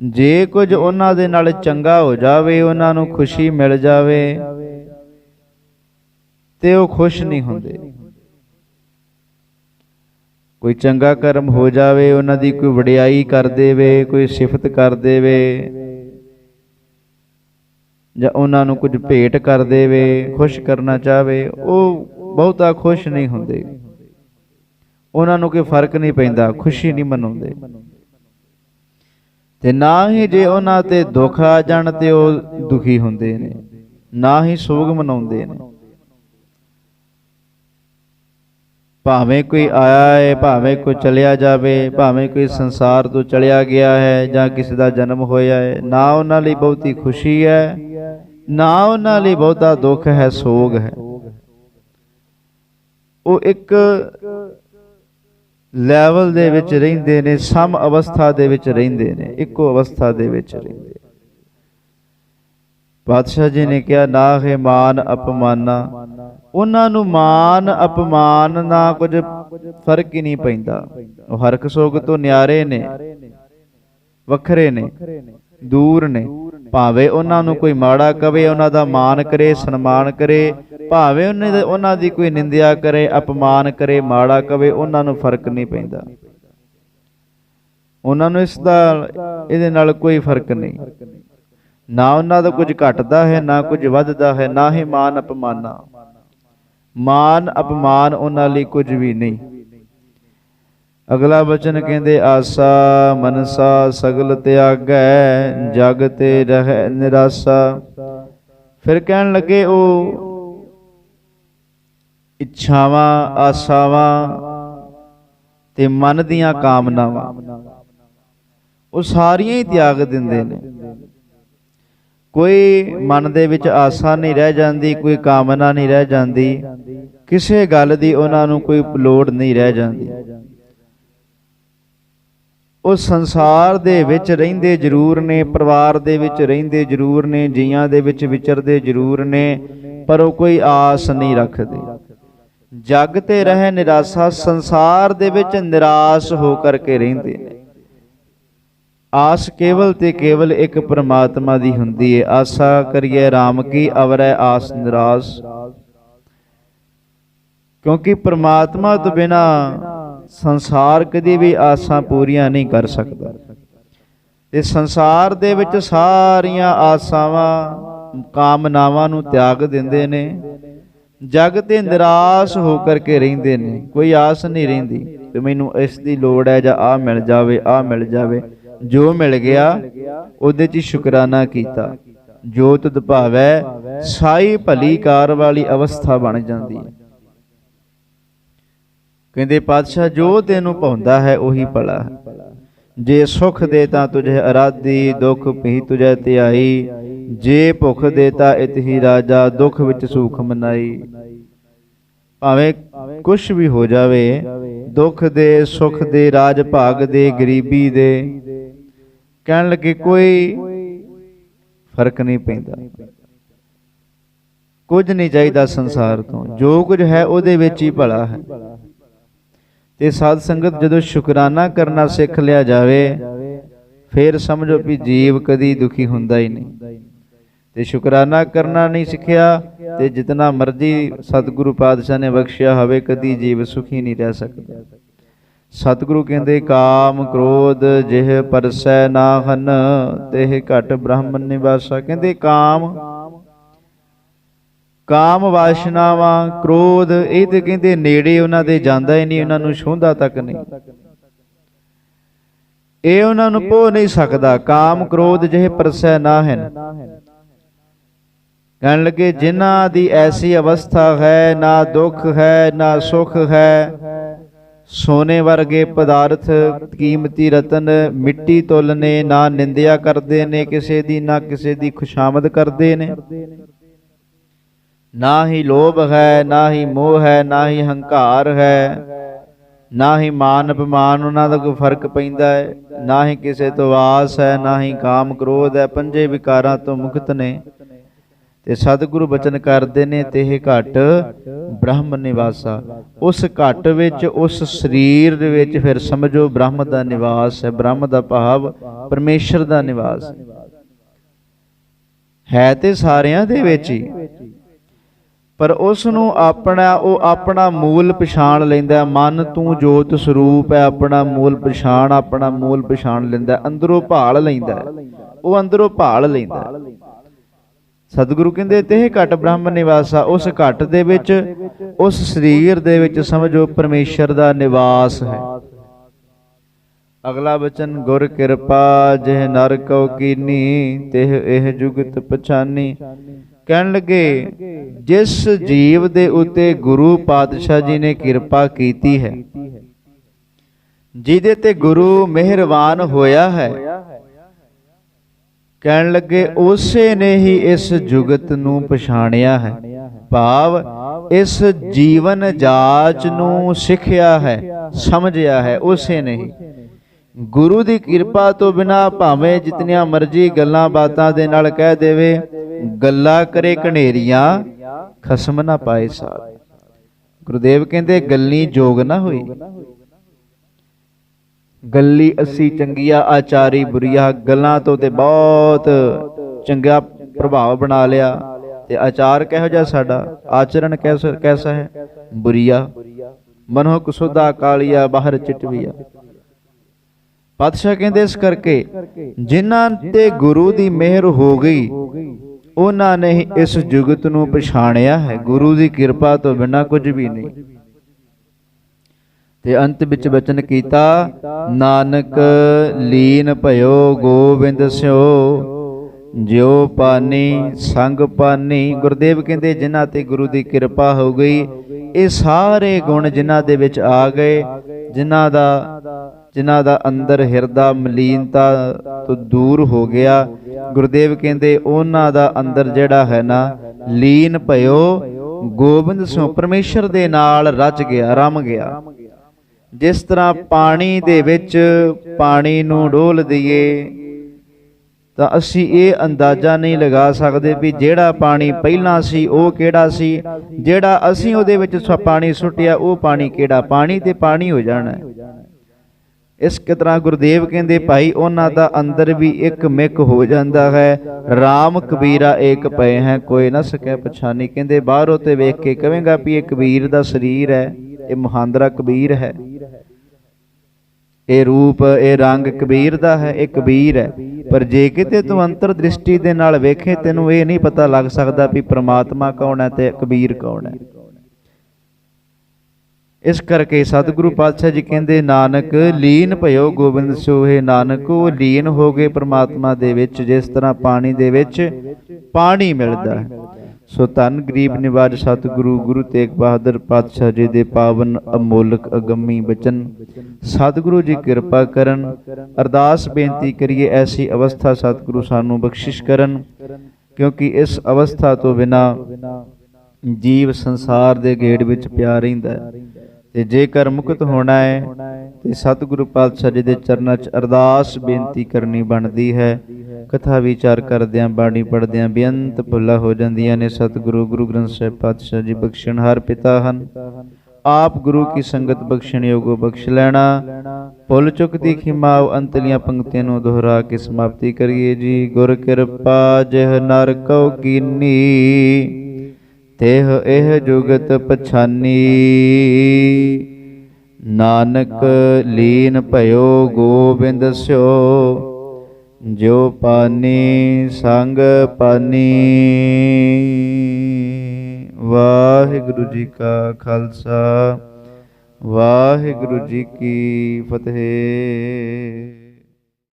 ਜੇ ਕੁਝ ਉਹਨਾਂ ਦੇ ਨਾਲ ਚੰਗਾ ਹੋ ਜਾਵੇ, ਉਹਨਾਂ ਨੂੰ ਖੁਸ਼ੀ ਮਿਲ ਜਾਵੇ, ਤੇ ਉਹ ਖੁਸ਼ ਨਹੀਂ ਹੁੰਦੇ। ਕੋਈ ਚੰਗਾ ਕਰਮ ਹੋ ਜਾਵੇ, ਉਹਨਾਂ ਦੀ ਕੋਈ ਵਡਿਆਈ ਕਰ ਦੇਵੇ, ਕੋਈ ਸਿਫਤ ਕਰ ਦੇਵੇ, ਜਾਂ ਉਹਨਾਂ ਨੂੰ ਕੁਝ ਭੇਟ ਕਰ ਦੇਵੇ, ਖੁਸ਼ ਕਰਨਾ ਚਾਹਵੇ, ਉਹ ਬਹੁਤਾ ਖੁਸ਼ ਨਹੀਂ ਹੁੰਦੇ। ਉਹਨਾਂ ਨੂੰ ਕੋਈ ਫ਼ਰਕ ਨਹੀਂ ਪੈਂਦਾ, ਖੁਸ਼ੀ ਨਹੀਂ ਮਨਾਉਂਦੇ। ਤੇ ਨਾ ਹੀ ਜੇ ਉਹਨਾਂ ਤੇ ਦੁੱਖ ਆ ਜਾਣ ਤੇ ਉਹ ਦੁਖੀ ਹੁੰਦੇ ਨੇ, ਨਾ ਹੀ ਸੋਗ ਮਨਾਉਂਦੇ ਨੇ। ਭਾਵੇਂ ਕੋਈ ਆਇਆ ਹੈ, ਭਾਵੇਂ ਕੋਈ ਚਲਿਆ ਜਾਵੇ, ਭਾਵੇਂ ਕੋਈ ਸੰਸਾਰ ਤੋਂ ਚਲਿਆ ਗਿਆ ਹੈ ਜਾਂ ਕਿਸੇ ਦਾ ਜਨਮ ਹੋਇਆ ਹੈ, ਨਾ ਉਹਨਾਂ ਲਈ ਬਹੁਤੀ ਖੁਸ਼ੀ ਹੈ, ਨਾ ਉਹਨਾਂ ਲਈ ਬਹੁਤਾ ਦੁੱਖ ਹੈ, ਸੋਗ ਹੈ। ਉਹ ਇੱਕ ਲੈਵਲ ਦੇ ਵਿੱਚ ਰਹਿੰਦੇ ਨੇ, ਸਮ ਅਵਸਥਾ ਦੇ ਵਿੱਚ ਰਹਿੰਦੇ ਨੇ, ਇੱਕੋ ਅਵਸਥਾ ਦੇ ਵਿੱਚ ਰਹਿੰਦੇ ਪਾਤਸ਼ਾਹ ਜੀ ਨੇ ਕਿਹਾ, ਨਾ ਹੈ ਮਾਨ ਅਪਮਾਨਾ ਉਹਨਾਂ ਨੂੰ ਮਾਨ, ਅਪਮਾਨ ਨਾ ਕੁਝ ਫ਼ਰਕ ਹੀ ਨਹੀਂ ਪੈਂਦਾ। ਉਹ ਹਰਕ ਸੋਗ ਤੋਂ ਨਿਆਰੇ ਨੇ, ਵੱਖਰੇ ਨੇ, ਦੂਰ ਨੇ। ਭਾਵੇਂ ਉਹਨਾਂ ਨੂੰ ਕੋਈ ਮਾੜਾ ਕਵੇ, ਉਹਨਾਂ ਦਾ ਮਾਨ ਕਰੇ, ਸਨਮਾਨ ਕਰੇ, ਭਾਵੇਂ ਉਹਨਾਂ ਉਹਨਾਂ ਦੀ ਕੋਈ ਨਿੰਦਿਆ ਕਰੇ, ਅਪਮਾਨ ਕਰੇ, ਮਾੜਾ ਕਵੇ, ਉਹਨਾਂ ਨੂੰ ਫ਼ਰਕ ਨਹੀਂ ਪੈਂਦਾ। ਉਹਨਾਂ ਨੂੰ ਇਸ ਦਾ ਇਹਦੇ ਨਾਲ ਕੋਈ ਫ਼ਰਕ ਨਹੀਂ। ਨਾ ਉਹਨਾਂ ਦਾ ਕੁਝ ਘਟਦਾ ਹੈ, ਨਾ ਕੁਝ ਵੱਧਦਾ ਹੈ, ਨਾ ਹੀ ਮਾਨ ਅਪਮਾਨਾ। ਮਾਨ, ਅਪਮਾਨ ਉਹਨਾਂ ਲਈ ਕੁਝ ਵੀ ਨਹੀਂ। ਅਗਲਾ ਬਚਨ ਕਹਿੰਦੇ, ਆਸਾ ਮਨਸਾ ਸਗਲ ਤਿਆਗੈ, ਜਗ ਤੇ ਰਹਿ ਨਿਰਾਸਾ। ਫਿਰ ਕਹਿਣ ਲੱਗੇ, ਉਹ ਇੱਛਾਵਾਂ, ਆਸਾਵਾਂ ਤੇ ਮਨ ਦੀਆਂ ਕਾਮਨਾਵਾਂ। ਉਹ ਸਾਰੀਆਂ ਹੀ ਤਿਆਗ ਦਿੰਦੇ ਨੇ। ਕੋਈ ਮਨ ਦੇ ਵਿੱਚ ਆਸਾ ਨਹੀਂ ਰਹਿ ਜਾਂਦੀ, ਕੋਈ ਕਾਮਨਾ ਨਹੀਂ ਰਹਿ ਜਾਂਦੀ, ਕਿਸੇ ਗੱਲ ਦੀ ਉਹਨਾਂ ਨੂੰ ਕੋਈ ਲੋੜ ਨਹੀਂ ਰਹਿ ਜਾਂਦੀ। ਉਹ ਸੰਸਾਰ ਦੇ ਵਿੱਚ ਰਹਿੰਦੇ ਜ਼ਰੂਰ ਨੇ, ਪਰਿਵਾਰ ਦੇ ਵਿੱਚ ਰਹਿੰਦੇ ਜ਼ਰੂਰ ਨੇ, ਜੀਆਂ ਦੇ ਵਿੱਚ ਵਿਚਰਦੇ ਜ਼ਰੂਰ ਨੇ, ਪਰ ਉਹ ਕੋਈ ਆਸ ਨਹੀਂ ਰੱਖਦੇ। ਜਗ ਤੇ ਰਹੇ ਨਿਰਾਸ਼ਾ ਸੰਸਾਰ ਦੇ ਵਿੱਚ ਨਿਰਾਸ਼ ਹੋ ਕਰਕੇ ਰਹਿੰਦੇ ਨੇ। ਆਸ ਕੇਵਲ ਤੇ ਕੇਵਲ ਇੱਕ ਪ੍ਰਮਾਤਮਾ ਦੀ ਹੁੰਦੀ ਹੈ ਆਸਾ ਕਰੀਏ RAM ਕੀ ਅਵਰੈ ਆਸ ਨਿਰਾਸ਼। ਕਿਉਂਕਿ ਪ੍ਰਮਾਤਮਾ ਤੋਂ ਬਿਨਾ ਸੰਸਾਰ ਕਦੀ ਵੀ ਆਸਾਂ ਪੂਰੀਆਂ ਨਹੀਂ ਕਰ ਸਕਦਾ। ਤੇ ਸੰਸਾਰ ਦੇ ਵਿੱਚ ਸਾਰੀਆਂ ਆਸਾਵਾਂ, ਕਾਮਨਾਵਾਂ ਨੂੰ ਤਿਆਗ ਦਿੰਦੇ ਨੇ। ਜਗ ਤੇ ਨਿਰਾਸ਼ ਹੋ ਕਰਕੇ ਰਹਿੰਦੇ ਨੇ। ਕੋਈ ਆਸ ਨਹੀਂ ਰਹਿੰਦੀ ਕਿ ਮੈਨੂੰ ਇਸ ਦੀ ਲੋੜ ਹੈ ਜਾਂ ਆ ਮਿਲ ਜਾਵੇ ਆ ਮਿਲ ਜਾਵੇ। ਜੋ ਮਿਲ ਗਿਆ, ਉਹਦੇ 'ਚ ਸ਼ੁਕਰਾਨਾ ਕੀਤਾ। ਜੋ ਤੁਧ ਭਾਵੈ ਸਾਈ ਭਲੀ ਕਾਰ ਵਾਲੀ ਅਵਸਥਾ ਬਣ ਜਾਂਦੀ ਹੈ। ਕਹਿੰਦੇ, ਪਾਤਸ਼ਾਹ, ਜੋ ਤੈਨੂੰ ਪਾਉਂਦਾ ਹੈ, ਉਹੀ ਭਲਾ ਜੇ ਸੁਖ ਦੇ ਤਾਂ ਤੁਝੇ ਅਰਾਧੀ, ਦੁਖ ਭੀ ਤੁਝੇ ਧਿਆਈ। ਜੇ ਭੁਖ ਦੇ ਤਾਂ ਇਤਹੀ ਰਾਜਾ, ਦੁਖ ਵਿੱਚ ਸੁਖ ਮਨਾਈ ਭਾਵੇਂ ਕੁਛ ਵੀ ਹੋ ਜਾਵੇ, ਦੁੱਖ ਦੇ, ਸੁਖ ਦੇ, ਰਾਜ ਭਾਗ ਦੇ, ਗਰੀਬੀ ਦੇ ਕਹਿਣ ਲੱਗੇ, ਕੋਈ ਫ਼ਰਕ ਨਹੀਂ ਪੈਂਦਾ। ਕੁਝ ਨਹੀਂ ਚਾਹੀਦਾ ਸੰਸਾਰ ਤੋਂ। ਜੋ ਕੁਝ ਹੈ, ਉਹਦੇ ਵਿੱਚ ਹੀ ਭਲਾ ਹੈ। ਤੇ ਸਾਧ ਸੰਗਤ ਜਦੋਂ ਸ਼ੁਕਰਾਨਾ ਕਰਨਾ ਸਿੱਖ ਲਿਆ ਜਾਵੇ, ਫਿਰ ਸਮਝੋ ਵੀ ਜੀਵ ਕਦੀ ਦੁਖੀ ਹੁੰਦਾ ਹੀ ਨਹੀਂ। ਤੇ ਸ਼ੁਕਰਾਨਾ ਕਰਨਾ ਨਹੀਂ ਸਿੱਖਿਆ, ਤੇ ਜਿਤਨਾ ਮਰਜ਼ੀ ਸਤਿਗੁਰੂ ਪਾਤਸ਼ਾਹ ਨੇ ਬਖਸ਼ਿਆ ਹੋਵੇ, ਕਦੀ ਜੀਵ ਸੁਖੀ ਨਹੀਂ ਰਹਿ ਸਕਦਾ। ਸਤਿਗੁਰੂ ਕਹਿੰਦੇ, ਕਾਮ ਕ੍ਰੋਧ ਜਿਹ ਪਰਸੈ ਨਾ ਹਨ ਤਿਹ ਘਟ ਬ੍ਰਹਮਨ ਨਿਵਾਸਾ। ਕਹਿੰਦੇ, ਕਾਮ ਕਾਮ ਵਾਸ਼ਨਾਵਾਂ, ਕ੍ਰੋਧ, ਇਹ ਤੇ ਕਹਿੰਦੇ ਨੇੜੇ ਉਹਨਾਂ ਦੇ ਜਾਂਦਾ ਹੀ ਨਹੀਂ, ਉਹਨਾਂ ਨੂੰ ਛੂੰਹਦਾ ਤੱਕ ਨਹੀਂ। ਇਹ ਉਹਨਾਂ ਨੂੰ ਪੋ ਨਹੀਂ ਸਕਦਾ। ਕਾਮ ਕ੍ਰੋਧ ਜਿਹੇ ਪਰਸੈ ਨਾ ਹਨ ਕਹਿਣ ਲੱਗੇ, ਜਿਨ੍ਹਾਂ ਦੀ ਐਸੀ ਅਵਸਥਾ ਹੈ, ਨਾ ਦੁੱਖ ਹੈ, ਨਾ ਸੁਖ ਹੈ ਸੋਨੇ ਵਰਗੇ ਪਦਾਰਥ, ਕੀਮਤੀ ਰਤਨ, ਮਿੱਟੀ ਤੁਲ ਨੇ ਨਾ ਨਿੰਦਿਆ ਕਰਦੇ ਨੇ, ਕਿਸੇ ਦੀ ਨਾ ਕਿਸੇ ਦੀ ਖੁਸ਼ਾਮਦ ਕਰਦੇ ਨੇ। ਨਾ ਹੀ ਲੋਭ ਹੈ, ਨਾ ਹੀ ਮੋਹ ਹੈ, ਨਾ ਹੀ ਹੰਕਾਰ ਹੈ। ਨਾ ਹੀ ਮਾਨ ਅਪਮਾਨ, ਉਹਨਾਂ ਦਾ ਕੋਈ ਫ਼ਰਕ ਪੈਂਦਾ ਹੈ। ਨਾ ਹੀ ਕਿਸੇ ਤੋਂ ਆਸ ਹੈ, ਨਾ ਹੀ ਕਾਮ ਕ੍ਰੋਧ ਹੈ, ਪੰਜੇ ਵਿਕਾਰਾਂ ਤੋਂ ਮੁਕਤ ਨੇ। ਤੇ ਸਤਿਗੁਰੂ ਬਚਨ ਕਰਦੇ ਨੇ ਤੇ ਇਹ ਘਟ ਬ੍ਰਹਮ ਨਿਵਾਸਾ। ਉਸ ਘਟ ਵਿੱਚ, ਉਸ ਸਰੀਰ ਦੇ ਵਿੱਚ ਫਿਰ ਸਮਝੋ ਬ੍ਰਹਮ ਦਾ ਨਿਵਾਸ ਹੈ, ਬ੍ਰਹਮ ਦਾ ਭਾਵ ਪਰਮੇਸ਼ਰ ਦਾ ਨਿਵਾਸ। ਹੈ ਤੇ ਸਾਰਿਆਂ ਦੇ ਵਿੱਚ ਹੀ। ਪਰ ਉਸ ਨੂੰ ਆਪਣਾ, ਉਹ ਆਪਣਾ ਮੂਲ ਪਛਾਣ ਲੈਂਦਾ ਮਨ ਤੂੰ ਜੋਤ ਸਰੂਪ ਹੈ, ਆਪਣਾ ਮੂਲ ਪਛਾਣ, ਆਪਣਾ ਮੂਲ ਪਛਾਣ ਲੈਂਦਾ ਅੰਦਰੋਂ ਭਾਲ ਲੈਂਦਾ ਉਹ ਅੰਦਰੋਂ ਭਾਲ ਲੈਂਦਾ ਸਤਿਗੁਰੂ ਕਹਿੰਦੇ, ਤੇ ਘਟ ਬ੍ਰਹਮ ਨਿਵਾਸਾ ਉਸ ਘਟ ਦੇ ਵਿੱਚ, ਉਸ ਸਰੀਰ ਦੇ ਵਿੱਚ ਸਮਝੋ ਪਰਮੇਸ਼ਰ ਦਾ ਨਿਵਾਸ ਹੈ। ਅਗਲਾ ਬਚਨ, ਗੁਰ ਕਿਰਪਾ ਜਿਹ ਨਰ ਕਉ ਕੀਨੀ, ਤਿਹ ਇਹ ਜੁਗਤ ਪਛਾਨੀ। ਕਹਿਣ ਲੱਗੇ, ਜਿਸ ਜੀਵ ਦੇ ਉਤੇ ਗੁਰੂ ਪਾਤਸ਼ਾਹ ਜੀ ਨੇ ਕਿਰਪਾ ਕੀਤੀ ਹੈ, ਜਿਹਦੇ ਤੇ ਗੁਰੂ ਮਿਹਰਬਾਨ ਹੋਇਆ ਹੈ ਕਹਿਣ ਲੱਗੇ, ਉਸੇ ਨੇ ਹੀ ਇਸ ਜੁਗਤ ਨੂੰ ਪਛਾਣਿਆ ਹੈ। ਭਾਵ ਇਸ ਜੀਵਨ ਜਾਚ ਨੂੰ ਸਿੱਖਿਆ ਹੈ, ਸਮਝਿਆ ਹੈ, ਉਸੇ ਨੇ ਹੀ। ਗੁਰੂ ਦੀ ਕਿਰਪਾ ਤੋਂ ਬਿਨਾ ਭਾਵੇਂ ਜਿਤਨੀਆਂ ਮਰਜ਼ੀ ਗੱਲਾਂ ਬਾਤਾਂ ਦੇ ਨਾਲ ਕਹਿ ਦੇਵੇ, ਗੱਲਾਂ ਕਰੇ ਕਣੇਰੀਆਂ ਖਸਮ ਨਾ ਪਾਏ ਸਾਥ ਗੁਰਦੇਵ ਕਹਿੰਦੇ ਗੱਲੀ ਜੋਗ ਨਾ ਹੋਈ। ਗੱਲੀ ਅਸੀਂ ਚੰਗੀਆਂ ਆਚਾਰੀ ਬੁਰੀਆ ਗੱਲਾਂ ਤੋਂ ਤੇ ਬਹੁਤ ਚੰਗਾ ਪ੍ਰਭਾਵ ਬਣਾ ਲਿਆ ਤੇ ਆਚਾਰ ਕਿਹੋ ਜਿਹਾ ਸਾਡਾ? ਆਚਰਣ ਕੈਸਾ ਕੈਸਾ ਹੈ? ਬੁਰੀਆ। ਮਨੋ ਕੁਸੁਦਾ ਕਾਲੀਆ, ਬਾਹਰ ਚਿਟਵੀਆ। ਪਾਤਸ਼ਾਹ ਕਹਿੰਦੇ ਇਸ ਕਰਕੇ, ਜਿਨ੍ਹਾਂ ਤੇ ਗੁਰੂ ਦੀ ਮਿਹਰ ਹੋ ਗਈ, ਉਹਨਾਂ ਨੇ ਇਸ ਜੁਗਤ ਨੂੰ ਪਛਾਣਿਆ ਹੈ। ਗੁਰੂ ਦੀ ਕਿਰਪਾ ਤੋਂ ਬਿਨਾ ਕੁਝ ਵੀ ਨਹੀਂ। ਤੇ ਅੰਤ ਵਿੱਚ ਬਚਨ ਕੀਤਾ, ਨਾਨਕ ਲੀਨ ਭਇਓ, ਗੋਬਿੰਦ ਸਿਓ। ਜਿਉ ਪਾਨੀ, ਸੰਗ ਪਾਨੀ, ਗੁਰਦੇਵ ਕਹਿੰਦੇ ਜਿਨ੍ਹਾਂ ਤੇ ਗੁਰੂ ਦੀ ਕਿਰਪਾ ਹੋ ਗਈ, ਇਹ ਸਾਰੇ ਗੁਣ ਜਿਨ੍ਹਾਂ ਦੇ ਵਿੱਚ ਆ ਗਏ, ਜਿਨ੍ਹਾਂ ਦਾ ਜਿਨ੍ਹਾਂ ਦਾ ਅੰਦਰ ਹਿਰਦਾ ਮਲੀਨਤਾ ਤੋਂ ਦੂਰ ਹੋ ਗਿਆ। ਗੁਰਦੇਵ ਕਹਿੰਦੇ ਉਹਨਾਂ ਦਾ ਅੰਦਰ ਜਿਹੜਾ ਹੈ ਨਾ, ਲੀਨ ਭਇਓ, ਗੋਬਿੰਦ ਸਿਓ ਪਰਮੇਸ਼ਰ ਦੇ ਨਾਲ ਰਚ ਗਿਆ, ਰਮ ਗਿਆ। ਜਿਸ ਤਰ੍ਹਾਂ ਪਾਣੀ ਦੇ ਵਿੱਚ ਪਾਣੀ ਨੂੰ ਡੋਲ ਦਈਏ ਤਾਂ ਅਸੀਂ ਇਹ ਅੰਦਾਜ਼ਾ ਨਹੀਂ ਲਗਾ ਸਕਦੇ ਵੀ ਜਿਹੜਾ ਪਾਣੀ ਪਹਿਲਾਂ ਸੀ ਉਹ ਕਿਹੜਾ ਸੀ? ਜਿਹੜਾ ਅਸੀਂ ਉਹਦੇ ਵਿੱਚ ਪਾਣੀ ਸੁੱਟਿਆ ਉਹ ਪਾਣੀ ਕਿਹੜਾ? ਪਾਣੀ ਤੇ ਪਾਣੀ ਹੋ ਜਾਣਾ। ਇਸ ਤਰ੍ਹਾਂ ਗੁਰਦੇਵ ਕਹਿੰਦੇ ਭਾਈ ਉਹਨਾਂ ਦਾ ਅੰਦਰ ਵੀ ਇੱਕ ਮਿਕ ਹੋ ਜਾਂਦਾ ਹੈ RAM ਕਬੀਰਾ ਏਕ ਪਏ ਹੈ ਕੋਈ ਨਾ ਸਕੈ ਪਛਾਨੀ। ਕਹਿੰਦੇ ਬਾਹਰੋਂ ਤੇ ਵੇਖ ਕੇ ਕਹੇਗਾ ਵੀ ਇਹ ਕਬੀਰ ਦਾ ਸਰੀਰ ਹੈ। ਇਹ ਮਹਾਂਦਰਾ ਕਬੀਰ ਹੈ। ਇਹ ਰੂਪ, ਇਹ ਰੰਗ ਕਬੀਰ ਦਾ ਹੈ, ਇਹ ਕਬੀਰ ਹੈ। ਪਰ ਜੇ ਕਿਤੇ ਤੂੰ ਅੰਤਰ ਦ੍ਰਿਸ਼ਟੀ ਦੇ ਨਾਲ ਵੇਖੇ, ਤੈਨੂੰ ਇਹ ਨਹੀਂ ਪਤਾ ਲੱਗ ਸਕਦਾ ਵੀ ਪ੍ਰਮਾਤਮਾ ਕੌਣ ਹੈ ਤੇ ਕਬੀਰ ਕੌਣ ਹੈ। ਇਸ ਕਰਕੇ ਸਤਿਗੁਰੂ ਪਾਤਸ਼ਾਹ ਜੀ ਕਹਿੰਦੇ, ਨਾਨਕ, ਲੀਨ ਭਇਓ ਗੋਬਿੰਦ ਸੋਹੇ, ਨਾਨਕ, ਉਹ ਲੀਨ ਹੋ ਗਏ ਪ੍ਰਮਾਤਮਾ ਦੇ ਵਿੱਚ, ਜਿਸ ਤਰ੍ਹਾਂ ਪਾਣੀ ਦੇ ਵਿੱਚ ਪਾਣੀ ਮਿਲਦਾ ਹੈ। ਸੋ ਧੰਨ ਗਰੀਬ ਨਿਵਾਜ ਸਤਿਗੁਰੂ, ਗੁਰੂ ਤੇਗ ਬਹਾਦਰ ਪਾਤਸ਼ਾਹ ਜੀ ਦੇ ਪਾਵਨ ਅਮੋਲਕ ਅਗੰਮੀ ਬਚਨ। ਸਤਿਗੁਰੂ ਜੀ ਕਿਰਪਾ ਕਰਨ, ਅਰਦਾਸ ਬੇਨਤੀ ਕਰੀਏ ਐਸੀ ਅਵਸਥਾ ਸਤਿਗੁਰੂ ਸਾਨੂੰ ਬਖਸ਼ਿਸ਼ ਕਰਨ, ਕਿਉਂਕਿ ਇਸ ਅਵਸਥਾ ਤੋਂ ਬਿਨਾ ਜੀਵ ਸੰਸਾਰ ਦੇ ਗੇੜ ਵਿੱਚ ਪਿਆ ਰਹਿੰਦਾ ਹੈ। ਤੇ ਜੇਕਰ ਮੁਕਤ ਹੋਣਾ ਹੈ, ਤੇ ਸਤਿਗੁਰੂ ਪਾਤਸ਼ਾਹ ਜੀ ਦੇ ਚਰਨਾਂ 'ਚ ਅਰਦਾਸ ਬੇਨਤੀ ਕਰਨੀ ਬਣਦੀ ਹੈ। ਕਥਾ ਵਿਚਾਰ ਕਰਦਿਆਂ, ਬਾਣੀ ਪੜਦਿਆਂ ਬੇਅੰਤ ਭੁੱਲਾ ਹੋ ਜਾਂਦੀਆਂ ਨੇ। ਸਤਿਗੁਰੂ, ਗੁਰੂ ਗ੍ਰੰਥ ਸਾਹਿਬ ਪਾਤਸ਼ਾਹ ਜੀ ਬਖਸ਼ਣਹਾਰ ਪਿਤਾ ਹਨ। ਆਪ ਗੁਰੂ ਕੀ ਸੰਗਤ ਬਖਸ਼ਣ ਯੋਗੋ ਬਖਸ਼ ਲੈਣਾ। ਭੁੱਲ ਚੁੱਕ ਦੀ ਖਿਮਾਵ ਅੰਤਲੀਆਂ ਪੰਕਤੀਆਂ ਨੂੰ ਦੁਹਰਾ ਕੇ ਸਮਾਪਤੀ ਕਰੀਏ ਜੀ। ਗੁਰ ਕਿਰਪਾ ਜਿਹ ਨਰ ਕਉ ਕੀਨੀ, ਤੇਹ ਇਹ ਜੁਗਤ ਪਛਾਨੀ। ਨਾਨਕ ਲੀਨ ਭਇਓ, ਗੋਬਿੰਦ ਸਿਓ ਜੋ ਪਾਨੀ ਸੰਗ ਪਾਨੀ। ਵਾਹਿਗੁਰੂ ਜੀ ਕਾ ਖਾਲਸਾ ਵਾਹਿਗੁਰੂ ਜੀ ਕੀ ਫਤਿਹ।